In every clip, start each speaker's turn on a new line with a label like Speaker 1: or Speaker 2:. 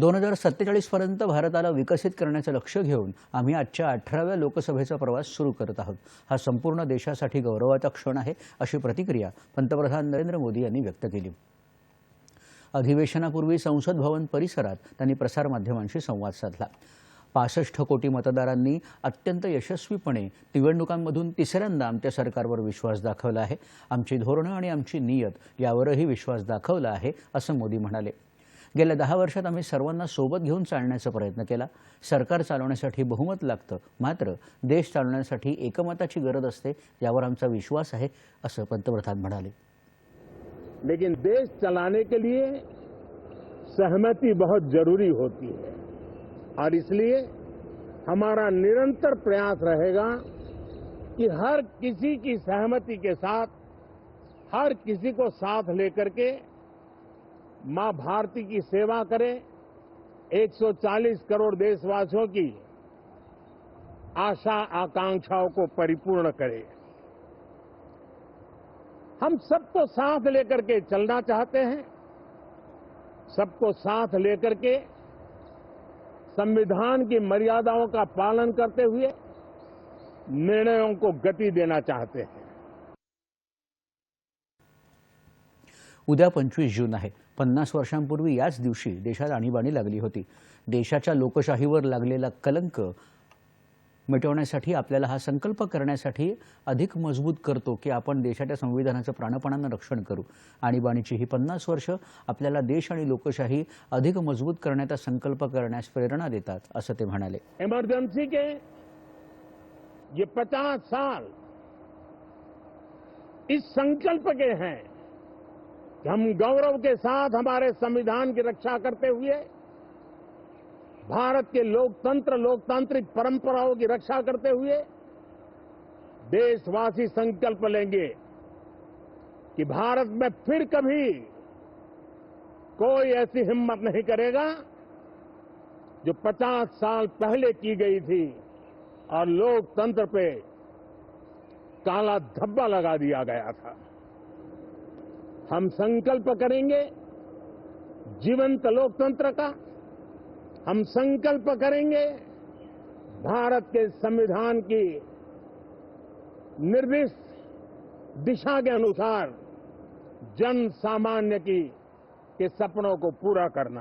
Speaker 1: दोन हजार सत्तेचाळीसपर्यंत भारताला विकसित करण्याचं लक्ष घेऊन आम्ही आजच्या अठराव्या लोकसभेचा प्रवास सुरू करत आहोत. हा संपूर्ण देशासाठी गौरवाचा क्षण आहे अशी प्रतिक्रिया पंतप्रधान नरेंद्र मोदी यांनी व्यक्त केली. अधिवेशनापूर्वी संसद भवन परिसरात त्यांनी प्रसारमाध्यमांशी संवाद साधला. पासष्ट कोटी मतदारांनी अत्यंत यशस्वीपणे निवडणुकांमधून तिसऱ्यांदा आमच्या सरकारवर विश्वास दाखवला आहे. आमची धोरणं आणि आमची नियत यावरही विश्वास दाखवला आहे असं मोदी म्हणाले. गेल्या दहा वर्षात आम्ही सर्वांना सोबत घेऊन चालण्याचा प्रयत्न केला. सरकार चालवण्यासाठी बहुमत लागतं. मात्र देश चालवण्यासाठी एकमताची गरज असते यावर आमचा विश्वास आहे असं पंतप्रधान म्हणाले.
Speaker 2: लेकिन देश चलाने के लिए सहमति बहुत जरूरी होती है. और इसलिए हमारा निरंतर प्रयास रहेगा कि हर किसी की सहमति के साथ हर किसी को साथ लेकर के माँ भारती की सेवा करें। 140 करोड़ देशवासियों की आशा आकांक्षाओं को परिपूर्ण करें। हम सबको साथ लेकर के चलना चाहते हैं। सबको साथ लेकर के संविधान की मर्यादाओं का पालन करते हुए निर्णयों को गति देना चाहते हैं।
Speaker 1: उद्या पंचवीस जून आहे. पन्नास वर्षांपूर्वी याच दिवशी देशात आणीबाणी लागली होती. देशाच्या लोकशाहीवर लागलेला कलंक मिटवण्यासाठी आपल्याला हा संकल्प करण्यासाठी अधिक मजबूत करतो की आपण देशाच्या संविधानाचं प्राणपणानं रक्षण करू. आणीबाणीची ही पन्नास वर्ष आपल्याला देश आणि लोकशाही अधिक मजबूत करण्याचा संकल्प करण्यास प्रेरणा देतात असं ते म्हणाले.
Speaker 2: इमरजेंसी के ये पचास साल इस संकल्प के हैं कि हम गौरव के साथ हमारे संविधान की रक्षा करते हुए भारत के लोकतंत्र, लोकतांत्रिक परंपराओं की रक्षा करते हुए देशवासी संकल्प लेंगे कि भारत में फिर कभी कोई ऐसी हिम्मत नहीं करेगा जो 50 साल पहले की गई थी और लोकतंत्र पे काला धब्बा लगा दिया गया था। हम संकल्प करेंगे जीवंत लोकतंत्र का। हम संकल्प करेंगे भारत के संविधान की निर्दिष्ट दिशा के अनुसार जन सामान्य की के सपनों को पूरा करना।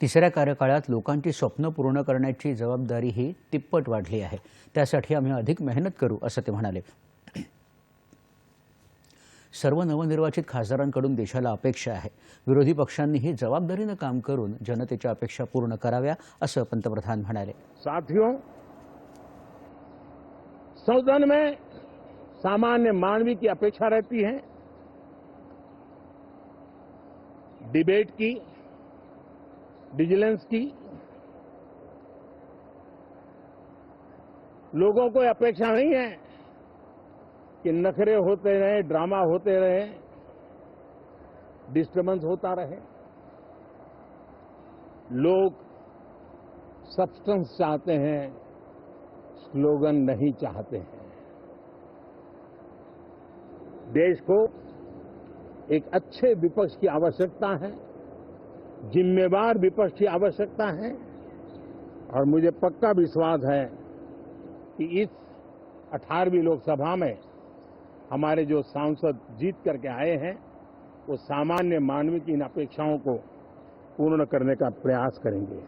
Speaker 1: तिसऱ्या कार्यकाळात लोकांची स्वप्न पूर्ण करण्याची जबाबदारी ही तिप्पट वाढली आहे. त्यासाठी आम्ही अधिक मेहनत करू, असं ते म्हणाले. सर्व नवनिर्वाचित खासदारांकडून देशाला अपेक्षा आहे. विरोधी पक्षांनीही जबाबदारीनं काम करून जनतेच्या अपेक्षा पूर्ण कराव्या, असं पंतप्रधान म्हणाले.
Speaker 2: साथियों, सदन में सामान्य मानवी की अपेक्षा रहती है। डिबेट की विजिलेंस की, लोगों को अपेक्षा नहीं है कि नखरे होते रहे, ड्रामा होते रहे डिस्टर्बेंस होता रहे। लोग सब्सटेंस चाहते हैं स्लोगन नहीं चाहते हैं। देश को एक अच्छे विपक्ष की आवश्यकता है, जिम्मेवार विपक्ष की आवश्यकता है, और मुझे पक्का विश्वास है कि इस 18वीं लोकसभा में हमारे जो सांसद जीत करके आए हैं वो सामान्य मानवीय की इन अपेक्षाओं को पूर्ण करने का प्रयास करेंगे।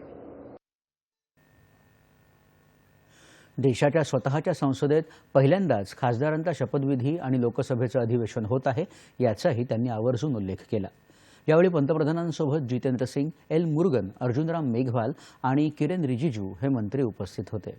Speaker 1: देशाच्या स्वतःच्या संसदेत पहिल्यांदाच खासदारांचा शपथविधी आणि लोकसभेचं अधिवेशन होत आहे याचाही त्यांनी आवर्जून उल्लेख केला. यावेळी पंतप्रधानांसोबत जितेंद्र सिंग एल मुरुगन अर्जुनराम मेघवाल आणि किरेन रिजिजू हे मंत्री उपस्थित होते.